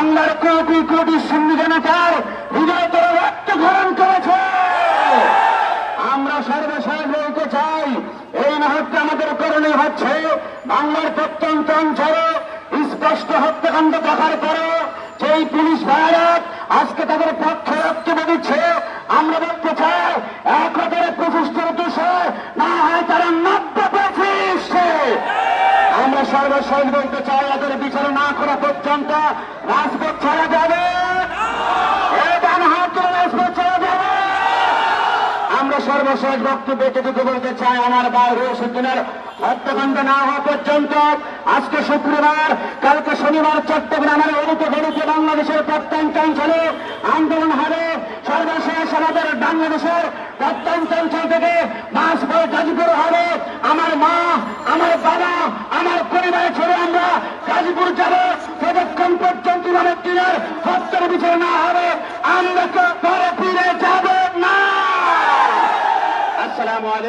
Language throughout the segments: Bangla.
বাংলার কোটি কোটি সিন্ধু জনতার হৃদয়তর রক্ত গ্রহণ করেছে। আমরা সর্বশেষ বলতে চাই, এই মুহূর্তে আমাদের করণীয় হচ্ছে বাংলার প্রত্যন্ত অঞ্চলে স্পষ্ট হত্যাকাণ্ড দেখার পরে যেই পুলিশ ভাইরাত আজকে তাদের পক্ষে বক্তব্য দিচ্ছে আমরা বলতে চাই এক পঁচিশটার দোষে না হয় তারা নব্বই পঁচিশে আমরা সর্বশেষ বলতে চাই, এদের বিচার না করা পর্যন্ত রাজপথ ছাড়া যাবে। আমরা সর্বশেষ বক্তব্য এটুকু বলতে চাই, আমার ভাই রসুদ্দিনের হত্যাকাণ্ড না হওয়া পর্যন্ত আজকে শুক্রবার, কালকে শনিবার চট্টগ্রামের অলিতে গলিতে বাংলাদেশের প্রত্যন্ত অঞ্চলে আন্দোলন হবে। সর্বশেষ আমাদের বাংলাদেশের প্রত্যন্ত অঞ্চল থেকে মাস বই হবে। আমার মা, আমার বাবা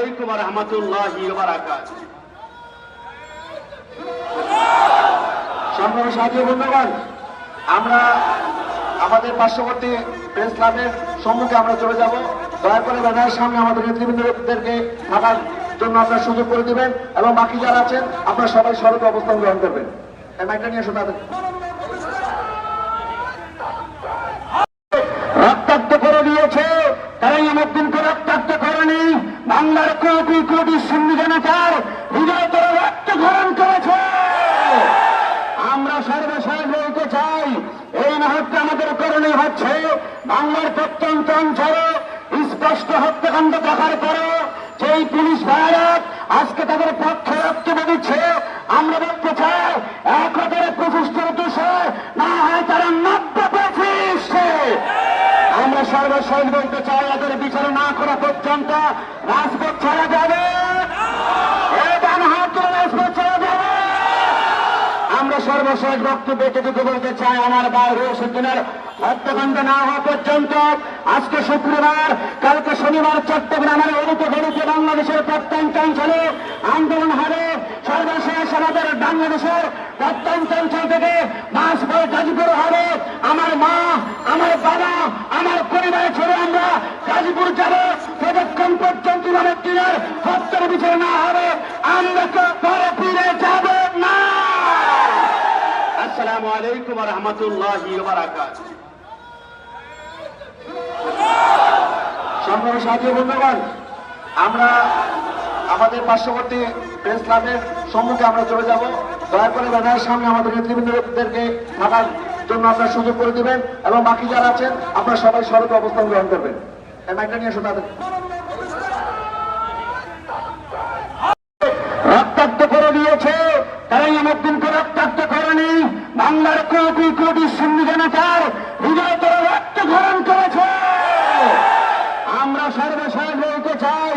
আলাইকুম রহমতুল্লাহ আমরা আমাদের পার্শ্ববর্তী প্রেস ক্লাবের সম্মুখে আমরা চলে যাব। দয়া করে ব্যানারের সামনে আমাদের নেতৃবৃন্দদেরকে থাকার জন্য আপনারা সুযোগ করে দিবেন এবং বাকি যারা আছেন, আপনারা সবাই সড়কে অবস্থান গ্রহণ করবেন। এই মাইকটা নিয়ে রক্তাক্ত করে দিয়েছে তারাই আমার দিনকে রক্তাক্ত করেনি বাংলার কোটি কোটি সিন্ধু জনতার হৃদয়তর রক্ত গ্রহণ করেছে। আমরা সর্বশেষ বলতে চাই, এই মুহূর্তে আমাদের করণীয় হচ্ছে বাংলার প্রত্যন্ত অঞ্চলে স্পষ্ট হত্যাকাণ্ড দেখার পরে যেই পুলিশ ভাইরাত আজকে তাদের পক্ষে বক্তব্য দিচ্ছে আমরা বলতে চাই, এক হাজারে পঁচিশটার দোষে না হয় তারা নব্বই পঁচিশে আমরা সর্বশেষ বলতে চাই এদের বিচার না করা পর্যন্ত রাজপথ ছাড়া যাবে এ ডান হাত তুলে রাজপথ ছাড়া যাবে আমরা সর্বশেষ বক্তব্য এটুকু বলতে চাই, আমার ভাই রসুদ্দিনের হত্যাকাণ্ড না হওয়া পর্যন্ত আজকে শুক্রবার, কালকে শনিবার চট্টগ্রামের অলিতে গলিতে বাংলাদেশের প্রত্যন্ত অঞ্চলে আন্দোলন হবে। সর্বশেষ আমাদের বাংলাদেশের প্রত্যন্ত অঞ্চল থেকে মাস বই গাজীপুর হবে। আমার মা, আমার বাবা, আমার পরিবার ছেড়ে আমরা গাজীপুর যাব। ততক্ষণ পর্যন্ত দিনের হত্যার বিচার না হবে। আমরা তো পরে ফিরে যাব। আসসালামু আলাইকুম সংগ্রামী সাহায্য বন্ধুগণ, আমরা আমাদের পার্শ্ববর্তী প্রেস ক্লাবের সম্মুখে আমরা চলে যাব। দয়া করে ব্যানারের সামনে আমাদের নেতৃবৃন্দদেরকে থাকার জন্য আপনারা সুযোগ করে দিবেন এবং বাকি যারা আছেন, আপনারা সবাই সড়কে অবস্থান গ্রহণ করবেন। নিয়ে রক্তাক্ত করে দিয়েছে তারাই আমার দিনকে রক্তাক্ত করেনি বাংলার কোটি কোটি সিন্ধু জনতার হৃদয়তর রক্ত গ্রহণ করেছে। আমরা সর্বশেষ বলতে চাই,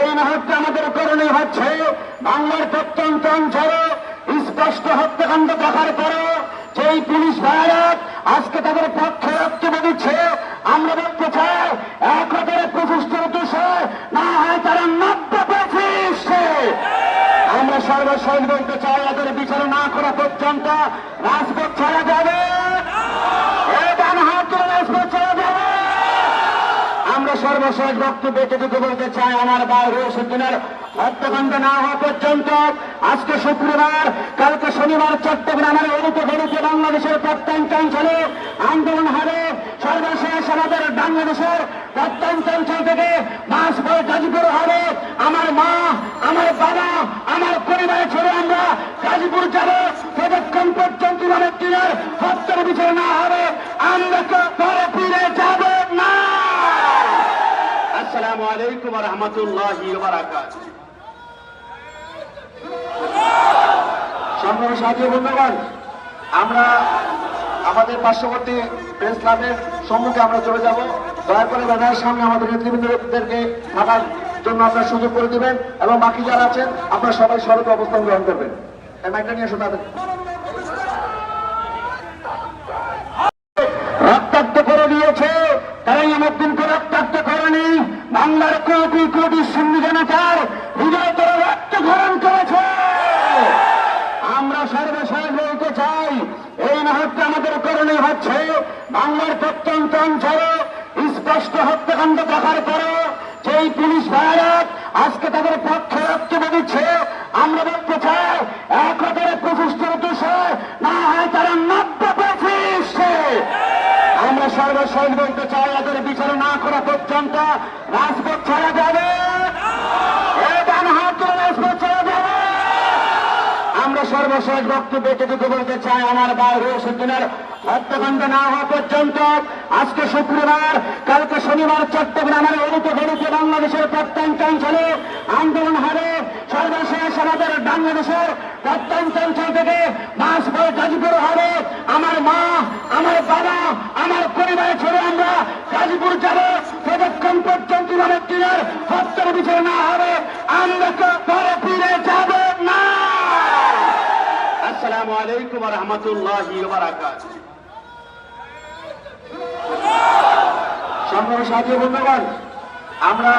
এই মুহূর্তে আমাদের করণীয় হচ্ছে বাংলার প্রত্যন্ত অঞ্চলে স্পষ্ট হত্যাকাণ্ড দেখার পরে যেই পুলিশ ভাইরাত আজকে তাদের পক্ষে বক্তব্য দিচ্ছে আমরা বলতে চাই, এক হাজারে পঁচিশটার দোষে না হয় তারা পঁচিশে আমরা সর্বশেষ বলতে চাই এদের বিচার না করা পর্যন্ত রাজপথ ছাড়া যাবে। আমরা সর্বশেষ বক্তব্য এটুকু বলতে চাই, আমার ভাই রসুদ্দিনের হত্যাকাণ্ড না হওয়া পর্যন্ত আজকে শুক্রবার, কালকে শনিবার চট্টগ্রামের অলিতে গলিতে বাংলাদেশের প্রত্যন্ত অঞ্চলে আন্দোলন হবে। সর্বশেষ আমাদের বাংলাদেশের প্রত্যন্ত অঞ্চল থেকে মাস বই গাজীপুর হবে। আমার মা, আমার বাবা আমার পরিবার ছেড়ে আমরা গাজীপুর যাব। ততক্ষণ পর্যন্ত দিনের হত্যার বিচার না হবে, আমরা তো পরে ফিরে যাব না। আসসালামু আলাইকুম রহমতুল্লাহ সংগ্রামী সাহায্য বন্ধুগণ, আমরা আমাদের পার্শ্ববর্তী প্রেস ক্লাবের সম্মুখে আমরা চলে যাব। দয়া করে ব্যানারের সামনে আমাদের নেতৃবৃন্দদেরকে থাকার জন্য আপনারা সুযোগ করে দিবেন এবং বাকি যারা আছেন, আপনারা সবাই সড়কে অবস্থান গ্রহণ করবেন। মাইকটা নিয়ে আমার চাই, এই আমাদের হচ্ছে বাংলার প্রত্যন্ত অঞ্চলে স্পষ্ট হত্যাকাণ্ড দেখার পরে যেই পুলিশ ভাইরা আজকে তাদের পক্ষে বক্তব্য দিচ্ছে আমরা বলতে চাই, এক হাজারে পঁচিশটার দুশো না হয় তারা নব্বই পঁচিশে আমরা সর্বশেষ বলতে চাই, এদের বিচার না করা পর্যন্ত রাজপথ ছাড়া যাবে। আমরা সর্বশেষ বক্তব্য বলতে চাই, আমার বাইরে সেদিনের হত্যাকাণ্ড না হওয়া পর্যন্ত আজকে শুক্রবার, কালকে শনিবার চট্টগ্রামের অলিতে গলিতে বাংলাদেশের প্রত্যন্ত অঞ্চলে আন্দোলন হবে সর্বশেষ আমাদের বাংলাদেশের প্রত্যন্ত অঞ্চল থেকে। মাস পরে গাজীপুর হবে। আমার মা, আমার বাবা, আমার পরিবারের ছেড়ে আমরা গাজীপুর যাব। ততক্ষণ পর্যন্ত দিনের হত্যার বিচার না হবে, আমরা পরে ফিরে যাব না। আসসালামু আলাইকুম রহমতুল্লাহি বারাকাত সংগ্রামী সাথী বন্ধুগণ আমরা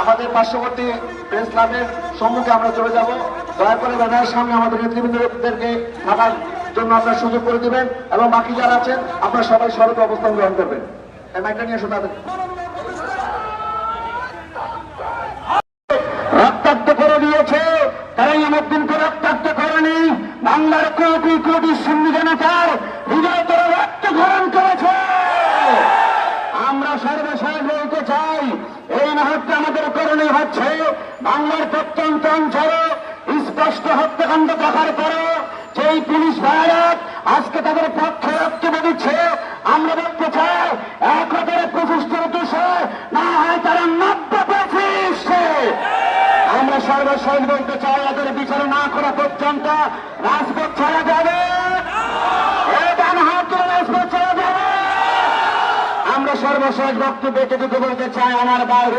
আমাদের পার্শ্ববর্তী প্রেস ক্লাবের সম্মুখে আমরা চলে যাব। দয়া করে ব্যানারের সামনে আমাদের নেতৃবৃন্দদেরকে থাকার জন্য আপনার সুযোগ করে দিবেন এবং বাকি যারা আছেন, আপনারা সবাই সড়কে অবস্থান গ্রহণ করবেন। মাইকটা নিয়ে এসো তাদের। রক্তাক্ত করে দিয়েছে তারাই আমার দিনকে রক্তাক্ত করেনি। বাংলার কোটি কোটি সিন্ধু হৃদয় তোরা রক্ত গ্রহণ করেছে আমরা সর্বশেষ বলতে চাই এই মুহূর্তে আমাদের করণীয় হচ্ছে বাংলার প্রত্যন্ত অঞ্চলে স্পষ্ট হত্যাকাণ্ড দেখার পরে যেই পুলিশ ভাইরা আজকে তাদের পক্ষে বক্তব্য দিচ্ছে আমরা বলতে চাই এক হাজারে পঁচিশটার দুশো না হয় তারা নব্বই পঁচিশে আমরা সর্বশেষ বলতে চাই এদের বিচার না করা পর্যন্ত রাজপথ ছাড়া যাবে। আমরা সর্বশেষ বক্তব্য বলতে চাই, আমার বাইরে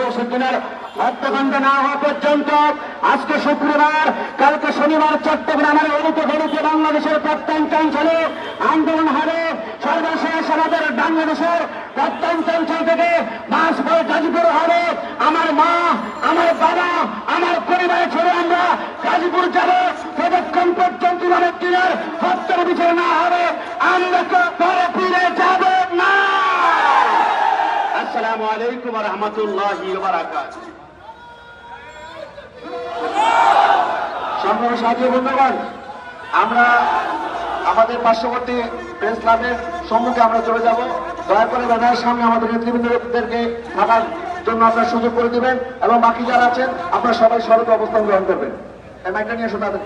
হত্যাকাণ্ড না হওয়া পর্যন্ত আজকে শুক্রবার, কালকে শনিবার চট্টগ্রামের অলিতে গলিতে বাংলাদেশের প্রত্যন্ত অঞ্চলে আন্দোলন হবে সর্বশেষ আমাদের বাংলাদেশের প্রত্যন্ত অঞ্চল থেকে মাস পরে গাজীপুর হবে। আমার মা, আমার বাবা, আমার পরিবারের ছেড়ে আমরা গাজীপুর যাব। ততক্ষণ পর্যন্ত আমাদের দিনের হত্যার বিচার না হবে। আমরা তো পরে ফিরে যাব না। আসসালামু আলাইকুম রহমতুল্লাহি বারাকাত সংগ্রামী সাহায্য বন্ধুগণ, আমরা আমাদের পার্শ্ববর্তী প্রেস ক্লাবের সম্মুখে আমরা চলে যাব। দয়া করে দাদার সামনে আমাদের নেতৃবৃন্দদেরকে থাকার জন্য আপনার সুযোগ করে দেবেন এবং বাকি যারা আছেন, আপনারা সবাই সড়কে অবস্থান গ্রহণ করবেন। এই মাইকটা নিয়ে এসো তাদের